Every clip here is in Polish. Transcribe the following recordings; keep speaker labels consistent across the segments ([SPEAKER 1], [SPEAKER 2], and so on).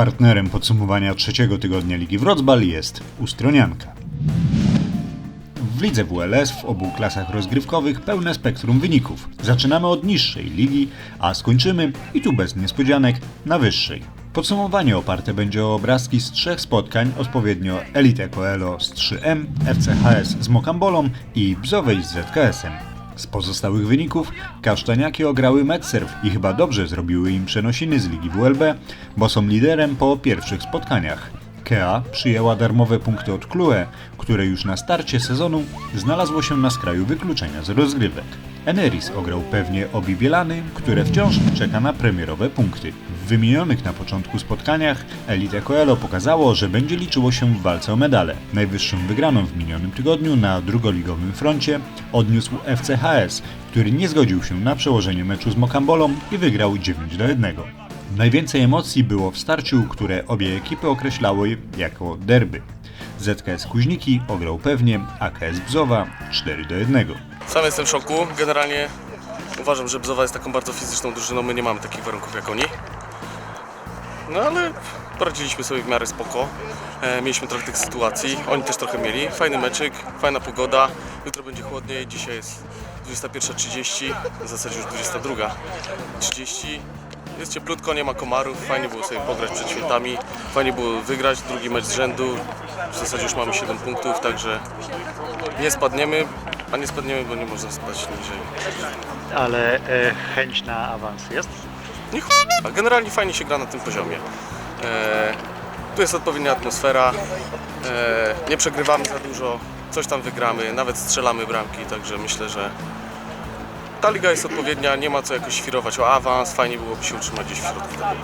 [SPEAKER 1] Partnerem podsumowania trzeciego tygodnia Ligi Wrocław jest Ustronianka. W lidze WLS w obu klasach rozgrywkowych pełne spektrum wyników. Zaczynamy od niższej ligi, a skończymy, i tu bez niespodzianek, na wyższej. Podsumowanie oparte będzie o obrazki z trzech spotkań, odpowiednio Elite Coelho z 3M, FCHS z Mokambolą i Bzowej z ZKS-em. Z pozostałych wyników kasztaniaki ograły Medserv i chyba dobrze zrobiły im przenosiny z ligi WLB, bo są liderem po pierwszych spotkaniach. Kea przyjęła darmowe punkty od Klue, które już na starcie sezonu znalazło się na skraju wykluczenia z rozgrywek. Eneris ograł pewnie Obi Bielany, które wciąż czeka na premierowe punkty. W wymienionych na początku spotkaniach Elite Coelho pokazało, że będzie liczyło się w walce o medale. Najwyższą wygraną w minionym tygodniu na drugoligowym froncie odniósł FCHS, który nie zgodził się na przełożenie meczu z Mokambolą i wygrał 9 do 1. Najwięcej emocji było w starciu, które obie ekipy określały jako derby. ZKS Kuźniki ograł pewnie AKS Bzowa 4 do 1.
[SPEAKER 2] Sam jestem w szoku. Generalnie uważam, że Bzowa jest taką bardzo fizyczną drużyną. My nie mamy takich warunków jak oni. No ale poradziliśmy sobie w miarę spoko. E, mieliśmy trochę tych sytuacji. Oni też trochę mieli. Fajny meczyk, fajna pogoda. Jutro będzie chłodniej. Dzisiaj jest 21.30, w zasadzie już 22.30. Jest cieplutko, nie ma komarów. Fajnie było sobie pograć przed świętami. Fajnie było wygrać drugi mecz z rzędu. W zasadzie już mamy 7 punktów, także nie spadniemy, a nie spadniemy, bo nie można spać niżej.
[SPEAKER 3] Ale e, chęć na awans jest?
[SPEAKER 2] Nie ch... A Generalnie fajnie się gra na tym poziomie. E, tu jest odpowiednia atmosfera. E, nie przegrywamy za dużo, coś tam wygramy, nawet strzelamy bramki, także myślę, że ta liga jest odpowiednia, nie ma co jakoś świrować o awans, fajnie byłoby się utrzymać gdzieś w środku tabeli.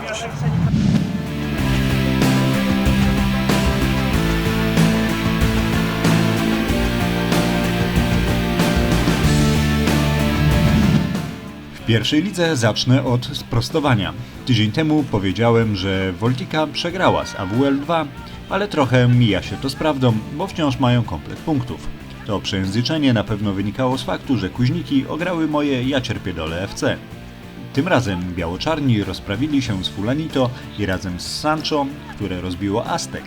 [SPEAKER 1] W pierwszej lidze zacznę od sprostowania. Tydzień temu powiedziałem, że Voltica przegrała z AWL 2, ale trochę mija się to z prawdą, bo wciąż mają komplet punktów. To przejęzyczenie na pewno wynikało z faktu, że kuźniki ograły moje Ja cierpię dole FC. Tym razem biało-czarni rozprawili się z Fulanito i razem z Sancho, które rozbiło Aztek,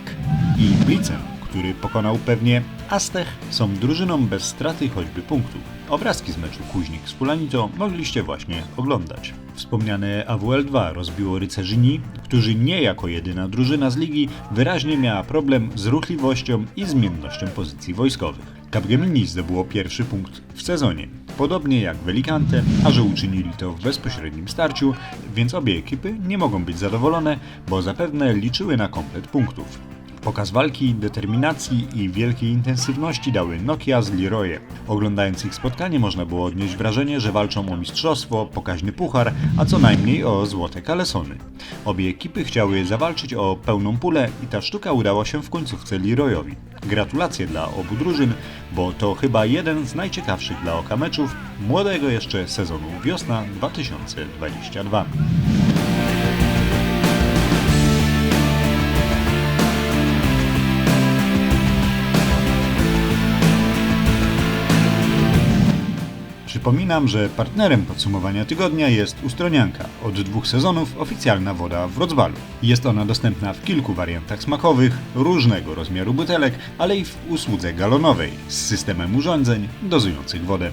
[SPEAKER 1] i Blitzem, który pokonał pewnie Aztech, są drużyną bez straty choćby punktu. Obrazki z meczu Kuźnik z Fulanito mogliście właśnie oglądać. Wspomniane AWL-2 rozbiło Rycerzyni, którzy nie jako jedyna drużyna z ligi wyraźnie miała problem z ruchliwością i zmiennością pozycji wojskowych. Capgemini zdobyło pierwszy punkt w sezonie, podobnie jak Velicante, a że uczynili to w bezpośrednim starciu, więc obie ekipy nie mogą być zadowolone, bo zapewne liczyły na komplet punktów. Pokaz walki, determinacji i wielkiej intensywności dały Nokia z Leroyem. Oglądając ich spotkanie można było odnieść wrażenie, że walczą o mistrzostwo, pokaźny puchar, a co najmniej o złote kalesony. Obie ekipy chciały zawalczyć o pełną pulę i ta sztuka udała się w końcówce Leroyowi. Gratulacje dla obu drużyn, bo to chyba jeden z najciekawszych dla oka meczów młodego jeszcze sezonu wiosna 2022. Przypominam, że partnerem podsumowania tygodnia jest Ustronianka, od dwóch sezonów oficjalna woda w Wrocławiu. Jest ona dostępna w kilku wariantach smakowych, różnego rozmiaru butelek, ale i w usłudze galonowej z systemem urządzeń dozujących wodę.